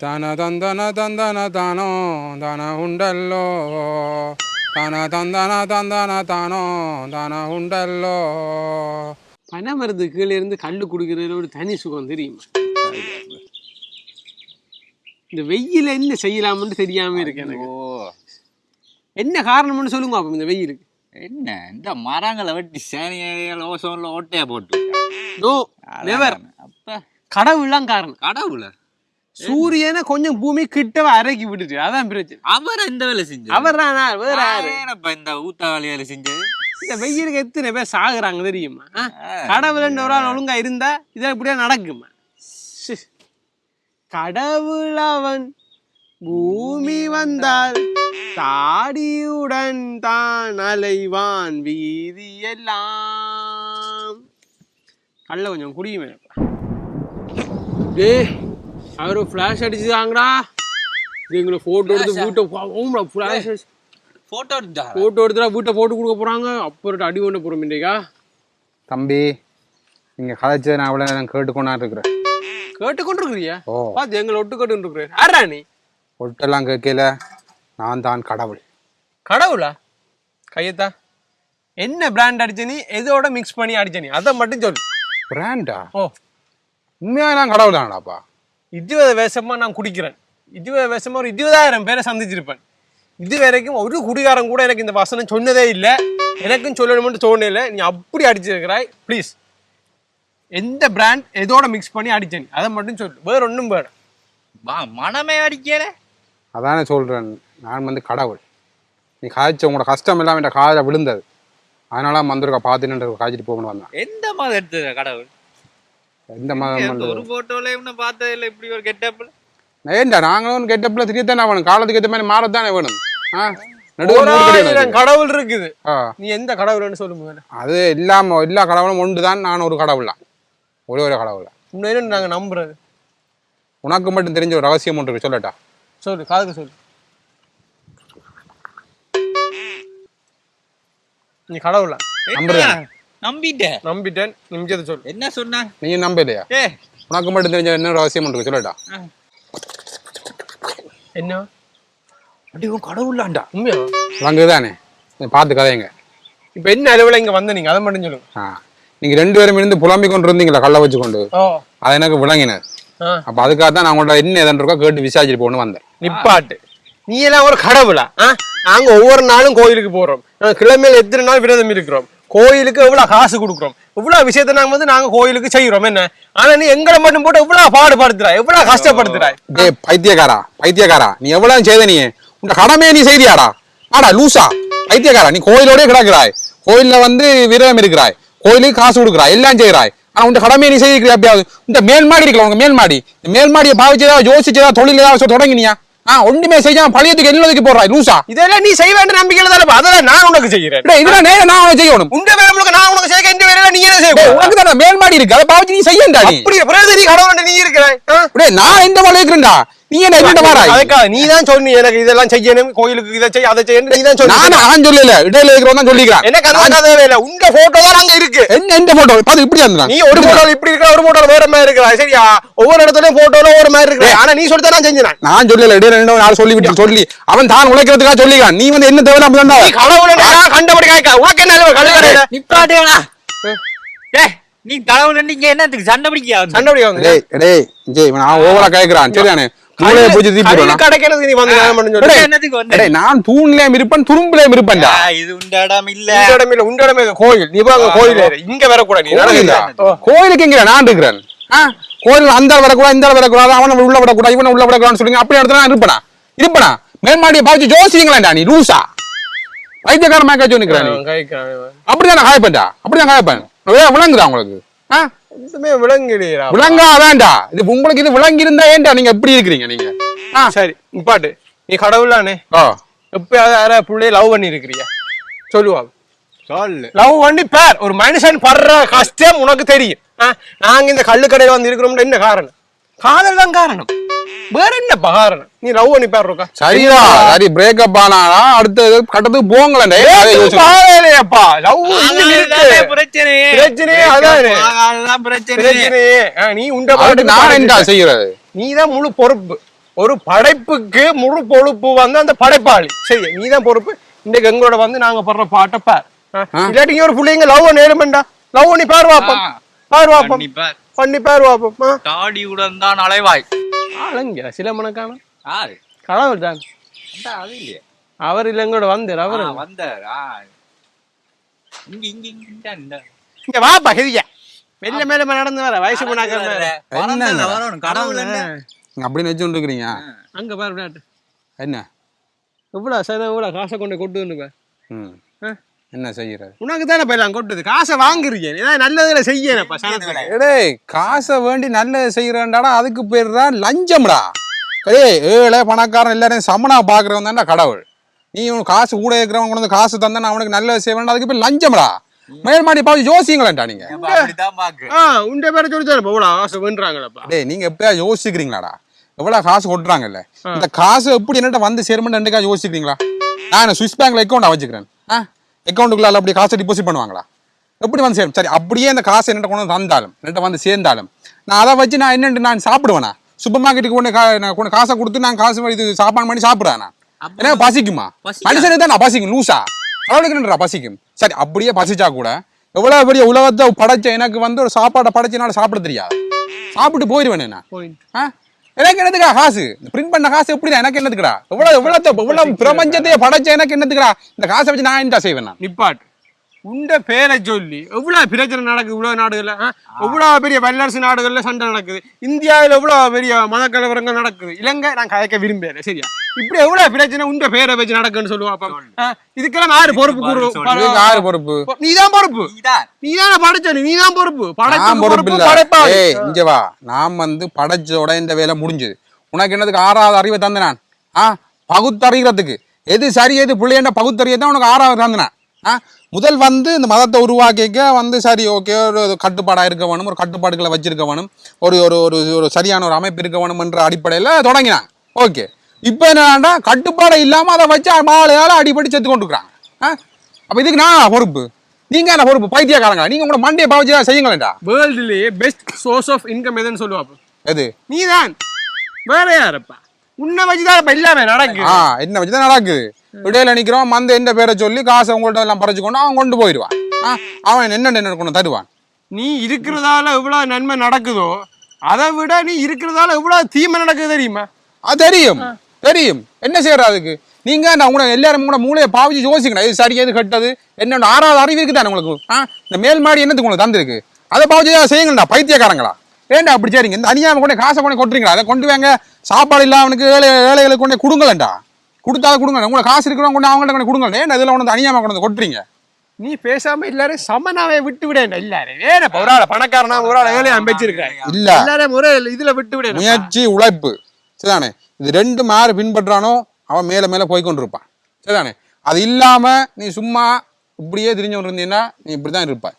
తన తందన తందన తానో తన ఉండల్లో తన తందన తందన తానో తన ఉండల్లో பனைமரத்து கீழே இருந்து கல் குடுக்கிறதுல ஒரு தனி சுகம் தெரியுமா இந்த வெயில என்ன செய்யலாம்னு தெரியாம இருக்கு எனக்கு ஓ என்ன காரணம்னு சொல்லுங்க அப்ப இந்த வெயிலுக்கு என்ன இந்த மரங்களை வெட்டி சேனியல் ஓசோன்ல ஓட்டையா போட்டு நோ நெவர் அதான். அப்ப கடவுள்லாம் காரணம் கடவுள சூரியனை கொஞ்சம் பூமி கிட்ட அரைக்கி விட்டுட்டு அதான் பிரச்சனை. அவர் எந்த வேலை செஞ்சு அவர் தான் வேற யாரு? இந்த ஊத்த வேலை செஞ்சது? இந்த வெயிலுக்கு எத்தனை பேர் சாகுறாங்க தெரியுமா? ஆ? கடவுள்ன்ற ஒரு ஆள் ஒழுங்கா இருந்தா இது இப்படியே நடக்குமா. கடவுள் அவன் பூமி வந்தால் தாடியுடன் தான் அலைவான் வீதி எல்லாம். கல்ல கொஞ்சம் குடியுமே. டே அவரு ஃப்ளாஷ் அடிச்சுதாங்கடா எங்களை ஃபோட்டோ எடுத்து வீட்டை ஃப்ளாஷ் போட்டோ எடுத்தா ஃபோட்டோ எடுத்துடா வீட்டை போட்டு கொடுக்க போறாங்க. அப்புறம் அடி கொண்டு போறோம் இன்றைக்கா தம்பி நீங்க கதைச்சதை நான் அவ்வளோ நேரம் கேட்டுக்கொண்டா இருக்கிறேன். கேட்டு கொண்டு இருக்கிறியா ஓ. பார்த்து எங்களை ஒட்டு கேட்டு இருக்கிறேன் யாரா நீ? ஒட்டெல்லாம் கேட்கல. நான் தான் கடவுள். கடவுளா? கையத்தா. என்ன பிராண்ட் அடிச்ச நீ? எதோட மிக்ஸ் பண்ணி அடிச்ச நீ? அதை மட்டும் சொல்லு. பிராண்டா ஓ. உண்மையாக நான் கடவுள் தானடாப்பா இருபது வருஷமா நான் குடிக்கிறேன் இருபது வருஷமா ஒரு இருபதாயிரம் பேரை சந்திச்சிருப்பேன் இது வரைக்கும் ஒரு குடிகாரன் கூட எனக்கு இந்த வசனம் சொன்னதே இல்லை எனக்கும் சொல்லணும்னு தோணல நீ அப்படி அடிச்சிருக்கிறாய் ப்ளீஸ் எந்த பிராண்ட் எதோட மிக்ஸ் பண்ணி அடிச்ச நீ அதை மட்டும் சொல்லு வேற ஒன்றும் வேணும் வா மனமே அடிக்கல அதானே சொல்கிறேன் நான் வந்து கடவுள் நீ காய்ச்ச உங்களோட கஷ்டம் எல்லாம் என் காதில் விழுந்தது அதனால மந்திருக்கா பார்த்துன்னு காய்ச்சிட்டு போகணும்னு வந்தேன் எந்த மாதிரி எடுத்தது கடவுள் எந்த ஒரு போட்டோல இன்னும் பார்த்தது இல்லை இப்படி ஒரு கெட்டப்ல ஏண்டா நாங்களும் கெட்டப்பில் திரியத்தானே வேணும் காலத்துக்கு ஏற்ற மாதிரி மாறத்தானே வேணும்? ஆ? கடவுள் இருக்குது. நீ எந்த கடவுள்னு சொல்லு முதல்ல. அது இல்லாம எல்லா கடவுளும் ஒன்று தான் நான் ஒரு கடவுள் தான் ஒரே ஒரு கடவுள்? உண்மையிலும் நாங்க நம்புறது. உனக்கு மட்டும் தெரிஞ்ச ஒரு ரகசியம் ஒன்று இருக்கு சொல்லட்டா? சொல்லு காதுக்கு சொல்லு. நீ கடவுளா? நம்புறேன். நம்பிட்டேன். நம்பிட்டேன். நிமிஷத்தை சொல்லு. என்ன சொன்னா? நீ நம்பலையா ஏ. உனக்கு மட்டும் தெரிஞ்ச என்ன ரகசியம் இருக்கு சொல்லட்டா? என்ன? அப்படி உன் கடவுளாண்டா உண்மையா? வாங்க தானே பார்த்து கதைங்க. இப்ப என்ன அளவுல இங்க வந்த நீங்க? அதை மட்டும் சொல்லுங்க ஆ. நீங்க ரெண்டு பேரும் இருந்து புலம்பிக் கொண்டு இருந்தீங்களா கல்லை வச்சு கொண்டு அது எனக்கு விளங்கினது. அப்போ அதுக்காக தான் நான் உங்கள்ட்ட என்ன எதன் இருக்கோ கேட்டு விசாரிச்சுட்டு போகணும்னு வந்தேன். நிப்பாட்டு நீ எல்லாம் ஒரு கடவுளா? ஆ? நாங்க ஒவ்வொரு நாளும் கோயிலுக்கு போறோம். நாங்க கிழமையில எத்தனை நாள் விரதம் இருக்கிறோம்? கோயிலுக்கு எவ்வளவு காசு கொடுக்குறோம்? இவ்வளவு விஷயத்த நாங்க வந்து நாங்க கோயிலுக்கு செய்யறோம். என்ன? ஆனா நீ எங்களை மட்டும் போட்டு எவ்வளவு பாடுபடுத்துறாய் எவ்வளவு கஷ்டப்படுத்துறாய் டேய் பைத்தியக்காரா பைத்தியக்காரா நீ எவ்வளவு செய்த நீ? உன் கடமையை நீ செய்தியாடா? ஆடா லூசா. பைத்தியக்காரா நீ கோயிலோடய கிடக்குறாய். கோயில்ல வந்து விரதம் இருக்கிறாய். கோயிலுக்கு காசு கொடுக்குறாய் எல்லாம் செய்கிறாய். ஆனா உன் கடமையை நீ செய்திருக்கிற எப்படியாவது? இந்த மேல் மாடி இருக்கல உங்க மேல் மாடி. இந்த மேல் மாடியை பாவிச்சு ஏதாவது யோசிச்சு ஏதாவது தொழில் ஏதாவது தொடங்கினியா? ஆ ஒண்ணுமே செய்யாம பழையத்துக்கு எல்லாத்துக்கு போடுறாய் லூசா. இதெல்லாம் நீ செய்ய வேண்டிய நம்பிக்கையில தானே அதெல்லாம் நான் உனக்கு செய்யறேன். டேய் இதுல நேரம் நான் செய்யணும். உண்ட வேலை முழுக்க நான் உனக்கு செய்ய இந்த வேலை நீ என்ன செய்ய உனக்கு தான் மேல் மாடி இருக்கு. அதை பாவிச்சு நீ செய்யண்டா நீ அப்படி பிறகு நீ கடவுள் நீ? டேய் நான் எந்த மலை இருக்கிறேன்டா? நீ என்ன என்ன வாராய்? அதுக்காக நீ தான் சொன்னி எனக்கு இதெல்லாம் செய்யணும் கோயிலுக்கு இதை செய்ய அதை செய்யணும் நீ தான் நான் சொன்ன நான் சொல்லல இடையில இருக்கிறவன் தான் சொல்லிக்கிறான். எனக்கு அந்த தேவை இல்லை உங்க போட்டோ தான் அங்க இருக்கு. என்ன எந்த போட்டோ பாத்து இப்படி இருந்தான். நீ ஒரு போட்டோல இப்படி இருக்க ஒரு போட்டோல வேற மாதிரி இருக்கிறா சரியா? ஒவ்வொரு இடத்துலயும் போட்டோல ஒரு மாதிரி இருக்கு ஆனா நீ சொல்லிட்டு நான் செஞ்சேன் நான் சொல்லல இடையில ரெண்டு நாள் சொல்லி விட்டு சொல்லி. அவன் தான் உழைக்கிறதுக்காக சொல்லிக்கிறான். நீ வந்து என்ன தேவை அப்படின்னா நீ கடவுளை கண்டபடி காய்க்கா உனக்கு என்ன நிப்பாட்டேடா ஏய் நீ கடவுள் நீங்க என்னத்துக்கு சண்டை பிடிக்க கண்டபடி வந்து டேய் டேய் இவன் நான் ஓவரா கேக்குறான். சரியானே மூளையை பூச்சி தீப்பி நீ வந்து வந்த? நான் தூண்லயும் இருப்பேன் துரும்புலயும் இருப்பேன்டா. இது இல்ல. இல்ல கோயில். நீ கோயில். இங்க வரக்கூடாது. கோயிலுக்கு எங்க நான் இருக்கிறேன். ஆ, கோயில் அந்த வரக்கூடாது இந்த வரக்கூடாது அவனை உள்ள விடக்கூடாது இவனை உள்ள விடக்கூடாதுன்னு சொல்லுங்க. அப்படி இடத்துல நான் இருப்பேனா? இருப்பேனா? மேல்மாடியை பாவிச்சு நீ லூசா. வைத்தியக்கார மேக்காச்சும் நிக்கிறேன் நீ. ஆ, காய்க்கிறான் இவன். அப்படிதான் காயப்பேன்டா அப்படிதான் காயப்பேன் விளங்குதா உங்களுக்கு? ஆ? ஒண்ணுமே விளங்கலையா விளங்காதான்டா இது உங்களுக்கு இது விளங்கி இருந்தா ஏன்டா நீங்க எப்படி இருக்கிறீங்க நீங்க? ஆ. சரி நிப்பாட்டு நீ கடவுளானே. ஓ எப்பயாவது யாரா பிள்ளைய லவ் பண்ணி இருக்கிறியா சொல்லுவா சொல்லு. லவ் பண்ணி பார். ஒரு மனுஷன் படுற கஷ்டம் உனக்கு தெரியும். ஆ, நாங்க இந்த கள்ளு கடையில வந்து இருக்கிறோம்னா என்ன காரணம்? காதல் தான் காரணம். வேற என்னப்பா காரணம் நீ லவ் பண்ணி பாரு இருக்கா சரிடா சரி பிரேக்கப் ஆனாடா அடுத்த கட்டத்துக்கு போங்களேன் பாவையிலையாப்பா லவ் பிரச்சனையே. அதானே. நீ உண்ட அதுக்கு நான் என்ன செய்யறது? நீ தான் முழு பொறுப்பு. ஒரு படைப்புக்கு முழு பொறுப்பு வந்து அந்த படைப்பாளி. சரி நீ தான் பொறுப்பு. இன்னைக்கு எங்களோட வந்து நாங்க படுற பாட்டை பார்? இல்லாட்டி ஒரு பிள்ளைங்க லவ் நேருமெண்டா லவ் பண்ணி பாரு வாப்போம். பாரு வாப்போம். பண்ணி பாரு. வாப்போம். ஆ? தாடியுடன் தான் அலைவாய். ஆளுங்க சில மணக்கான யாரு? கடவுள் தான். அது இல்லையே. அவர் இல்ல எங்களோட வந்தார் அவர் வந்தார். இங்க இங்க இங்க இந்த, இங்க வாப்பா ஹெவியா மெல்ல மேல நடந்து வர வயசு வரணும். கடவுள் என்ன? அப்படின்னு வச்சு இருக்கிறீங்க அங்க பாரு விளையாட்டு. என்ன? எவ்வளவு சதம் எவ்வளவு காசை கொண்டு கொட்டு பாரு. ம்? என்ன செய்யறது உனக்கு தானே போயிடலாம் கொட்டுது. காசை வாங்குறீங்க. ஏதாவது நல்லதுல செய்யணப்பா சனத்துல. காசை வேண்டி நல்லது செய்யறேன்டாடா அதுக்கு பேர் தான் லஞ்சம்டா. டேய் ஏழை பணக்காரன் எல்லாரையும் சமனா பாக்குறவன் தான்டா கடவுள். நீ உனக்கு காசு கூட இருக்கிறவன் கொண்டு வந்து காசு தந்தா அவனுக்கு நல்லது செய்வேன் அதுக்கு பேர் லஞ்சம்டா. மேல் மாடி பாத்து யோசிங்களேன்டா நீங்க. உண்ட பேரை சொல்லித்தானே இவ்வளவு ஆசை வேண்டுறாங்களப்பா. டேய் நீங்க எப்பயா யோசிக்கிறீங்களாடா? எவ்வளவு காசு கொட்டுறாங்கல்ல. இந்த காசு எப்படி என்னட்ட வந்து சேருமென்னு ரெண்டுக்கா யோசிக்கிறீங்களா? நான் சுவிஸ் பேங்க்ல அக்கௌண்ட் வச்சுக்கிறேன். அக்கௌண்ட்டுக்குள்ள அப்படி காசை டிபாசிட் பண்ணுவாங்களா? எப்படி வந்து சேரும்? சரி அப்படியே அந்த காசு என்னட்ட கொண்டு தந்தாலும் என்னட்ட வந்து சேர்ந்தாலும் நான் அதை வச்சு நான் என்னண்டு நான் சாப்பிடுவேனா? சூப்பர் மார்க்கெட்டுக்கு கொண்டு கா- நான் கொண்டு காசை கொடுத்து நான் காசு இது சாப்பாடு பண்ணி சாப்பிடுவேன் நான் எனக்கு பசிக்குமா. மனுஷனுக்கு தான் நான் பசிக்கும்? லூசா? அவளுக்கு பசிக்கும்? சரி அப்படியே பசிச்சா கூட எவ்வளவு பெரிய உலகத்தை படைச்ச எனக்கு வந்து ஒரு சாப்பாடை படைச்சனால சாப்பிட தெரியாது. சாப்பிட்டு போயிடுவேன் நான். போய் ஆ? எனக்கு என்னதுக்கா காசு? பிரிண்ட் பண்ண காசு எப்படிதான் எனக்கு என்னதுக்குடா? எவ்வளவு எவ்வளவு எவ்வளவு பிரபஞ்சத்தையே படைச்ச எனக்கு என்னதுக்குடா? இந்த காசை வச்சு நான் என்ன செய்வேன் நான்? நிப்பாட்டு. உண்ட பேரை சொல்லி எவ்வளவு பிரச்சனை நடக்குது இவ்வளவு நாடுகள்ல? எவ்வளவு பெரிய வல்லரசு நாடுகள்ல சண்டை நடக்குது. இந்தியாவில் எவ்வளவு பெரிய மத கலவரங்கள் நடக்குது. இலங்கை நான் கதைக்க விரும்பல சரியா? இப்படி எவ்வளவு பிரச்சனை உண்ட பேரை வச்சு நடக்குன்னு சொல்லுவா? இதுக்கெல்லாம் யாரு பொறுப்பு யாரு பொறுப்பு. நீதான் பொறுப்பு. நீதான். நீதானே படைச்ச நீதான் பொறுப்பு. ஏய் இங்க வா. நான் வந்து படைச்சோட இந்த வேலை முடிஞ்சது. உனக்கு என்னதுக்கு ஆறாவது அறிவை தந்த நான்? ஆ பகுத்தறிகிறதுக்கு. எது சரி எது பிள்ளைன்ற பகுத்தறிய தான் உனக்கு ஆறாவது தந்த நான். ஆ முதல் வந்து இந்த மதத்தை உருவாக்கிக்க வந்து சரி ஓகே ஒரு கட்டுப்பாடாக இருக்க வேணும் ஒரு கட்டுப்பாடுகளை வச்சிருக்க வேணும் ஒரு ஒரு ஒரு ஒரு சரியான ஒரு அமைப்பு இருக்க வேணும் என்ற அடிப்படையில் தொடங்கினான் ஓகே. இப்போ என்னடா கட்டுப்பாடு இல்லாமல் அதை வச்சு மாலையால் அடிப்படி செத்து கொண்டு இருக்கிறாங்க ஆ? அப்போ இதுக்கு நான் பொறுப்பு? நீங்க என்ன பொறுப்பு? பைத்தியக்காரங்களா? நீங்க உங்களோட மண்டையை பாவச்சு செய்யுங்களேன்டா. வேர்ல்டுலயே பெஸ்ட் சோர்ஸ் ஆஃப் இன்கம் எதுன்னு சொல்லுவா அப்ப. எது? நீதான். வேற யாரப்பா? உன்னை வச்சுதான் இப்ப எல்லாமே நடக்குது. ஆ என்ன வச்சு தான் நடக்குது இடையில நிக்கிறோம் மந்த எந்த பேரை சொல்லி காசை உங்கள்ட்ட எல்லாம் பறிச்சு கொண்டு அவன் கொண்டு போயிடுவான். அவன் என்ன என்ன கொண்டு தருவான். நீ இருக்கிறதால எவ்வளவு நன்மை நடக்குதோ அதை விட நீ இருக்கிறதால எவ்வளவு தீமை நடக்குது தெரியுமா? அது தெரியும் தெரியும். என்ன செய்யற அதுக்கு? நீங்க நான் உங்களை எல்லாரும் கூட மூளையை பாவிச்சு யோசிக்கணும். இது சரி எது கெட்டது? என்னோட ஆறாவது அறிவு இருக்கு தானே உங்களுக்கு இந்த மேல் மாடி என்னத்துக்கு உங்களுக்கு தந்திருக்கு? அதை பாவிச்சு செய்யுங்கடா பைத்தியக்காரங்களா? ஏன்டா அப்படி சரிங்க இந்த அநியாயம் கொண்டு காசை கொண்டு கொட்டுறீங்களா? அதை கொண்டு வாங்க. சாப்பாடு இல்ல அவனுக்கு ஏழை ஏழைகளுக்கு கொண்டு கொடுங்களேன்டா. கொடுத்தாலும் கொடுங்க. உங்களை காசு இருக்கிறவங்க கொண்டு அவங்கள்ட்ட கொண்டு கொடுங்க. ஏன்டா இதெல்லாம் கொண்டு வந்து அநியாயமா கொண்டு வந்து கொட்டுறீங்க? நீ பேசாம எல்லாரும் சமனாவே விட்டு விட எல்லாரும் வேற ஒரு ஆள பணக்காரனா ஒரு ஆள ஏழையா வச்சிருக்காரு இல்ல. எல்லாரும் ஒரே இதுல விட்டு விட முயற்சி உழைப்பு. சரிதானே? இது ரெண்டும் யாரு பின்பற்றானோ அவன் மேல மேல போய் கொண்டிருப்பான். சரிதானே? அது இல்லாம நீ சும்மா இப்படியே திரிஞ்சு கொண்டு இருந்தீங்கன்னா நீ இப்படிதான் இருப்பாய்.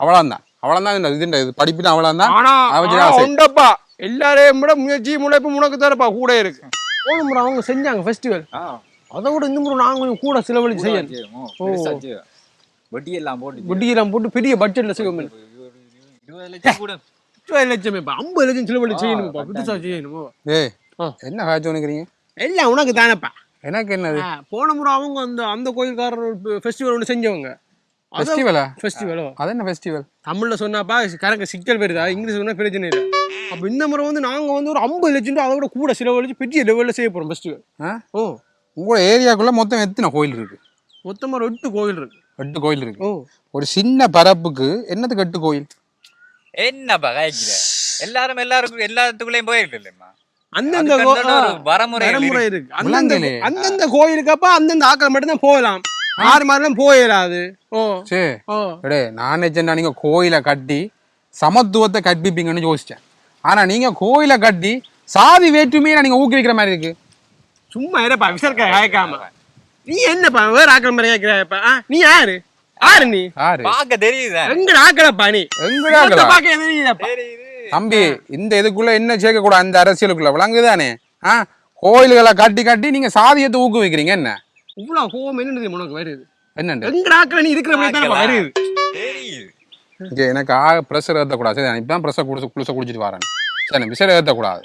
அவ்வளவுதான். அவ்வளவுதான் இந்த இதுண்ட இது படிப்பு தான் அவ்வளவுதான் ஆனா அதை வச்சு ஆனா நான் செய்- உண்டப்பா. எல்லாரையும் விட முயற்சி முளைப்பு உனக்கு தரப்பா கூட இருக்கு. போன முறை அவங்க செஞ்சாங்க ஃபெஸ்டிவல் அதை விட இந்த முறை நாங்க கொஞ்சம் கூட செலவழிச்சு செய்யணும். செய்யணும். பெருசா செய்யணும். வட்டி எல்லாம் போட்டு வட்டியெல்லாம் போட்டு பெரிய பட்ஜெட்ல செய்யும் இருபது லட்சம் கூட. இருபது லட்சம் இப்ப ஐம்பது லட்சம் செலவழிச்சு செய்யணும்ப்பா. புதுசா செய்யணுமோ. ஆ. என்ன காய்ச்சி நினைக்கிறீங்க எல்லாம் உனக்கு தானப்பா. எனக்கு என்னது? போன முறை அவங்க அந்த அந்த கோயில்காரர் ஃபெஸ்டிவல் ஒன்று செஞ்சவங்க. ஃபெஸ்டிவலா ஃபெஸ்டிவலோ அது என்ன ஃபெஸ்டிவல் தமிழ்ல சொன்னாப்பா கணக்கு சிக்கல் வருதா இங்கிலீஷ் சொன்னா பிரச்சனை இல்லை. அப்போ இந்த முறை வந்து நாங்க வந்து ஒரு ஐம்பது லட்சம் ரூபா அதை விட கூட செலவழிச்சு பெரிய லெவலில் செய்ய போறோம் ஃபெஸ்டிவல் ஆ? ஓ. உங்களோட ஏரியாக்குள்ள மொத்தம் எத்தனை கோயில் இருக்கு? மொத்தமா ஒரு எட்டு கோயில் இருக்கு. எட்டு கோயில் இருக்கு. ஓ. ஒரு சின்ன பரப்புக்கு என்னத்துக்கு எட்டு கோயில்? என்னப்பா காய்க்கிற எல்லாரும் எல்லாருக்கும் எல்லாத்துக்குள்ளேயும் போயிருக்கலம்மா அந்தந்த வரமுறை இருக்கு. அந்தந்த. அந்தந்த கோயிலுக்கப்ப அந்தந்த ஆக்கள் மட்டும்தான் போகலாம். ஆறு மாதிரிலாம் போயிடாது ஓ. சே. ஓ. எடே நான் நினைச்சேன்டா நீங்க கோயிலை கட்டி சமத்துவத்தை கற்பிப்பீங்கன்னு யோசிச்சேன். ஆனா நீங்க கோயிலை கட்டி சாதி வேற்றுமையை நீங்க ஊக்குவிக்கிற மாதிரி இருக்கு. சும்மா இருப்பா விசர்க்க கேட்காம நீ என்னப்பா வேற ஆக்கள் மாதிரி கேட்கிறாப்பா நீ யாரு? யாரு நீ? யாரு? பார்க்க தெரியுதா. எங்க ஆக்கலப்பா நீ? ஆக்கலா? பார்க்க தெரியுதப்பா தெரியுது. தம்பி இந்த இதுக்குள்ள என்ன சேர்க்க கூடாது அந்த அரசியலுக்குள்ள. விளங்குதானே ஆ கோயில்களை கட்டி கட்டி நீங்க சாதியத்தை ஊக்குவிக்கிறீங்க என்ன? என்ன தெரியுமா உனக்கு? வருது நீ இருக்கிற மாதிரி தானப்பா வருது இங்க எனக்கு ஆக ப்ரெஷர் ஏற்றக்கூடாது சரி இப்பதான் ப்ரெஷர் குடிச்சு குளிச குடிச்சிட்டு வரேன். சரி விசேட ஏற்றக்கூடாது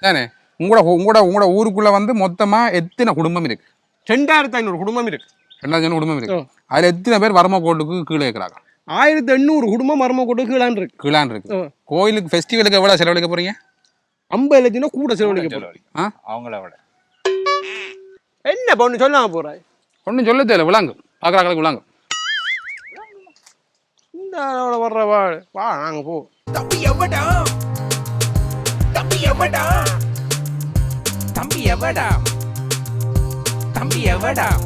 சரி உங்களோட உங்களோட உங்களோட ஊருக்குள்ள வந்து மொத்தமா எத்தனை குடும்பம் இருக்கு? ரெண்டாயிரத்தி ஐநூறு குடும்பம் இருக்கு. ரெண்டாயிரம் குடும்பம் இருக்கு. அதுல எத்தனை பேர் வறுமை கோட்டுக்கு கீழே இருக்கிறாங்க? ஆயிரத்தி எண்ணூறு குடும்பம் மர்ம கொண்டு கீழான் இருக்கு. கீழான் இருக்கு. கோயிலுக்கு ஃபெஸ்டிவலுக்கு எவ்வளவு செலவழிக்க போறீங்க? ஐம்பது லட்சம் கூட செலவழிக்க போறோம். ஆ? அவங்கள விட. என்ன பொண்ணு சொல்லாம போறாய் ஒன்றும் சொல்ல தேவையில்ல விளாங்கு பார்க்குறாங்களுக்கு விளாங்கு இந்த அளவுல வர்ற வா வா நாங்க போ. தம்பி எவடா? தம்பி எவடா? தம்பி எவடா? தம்பி எவடா?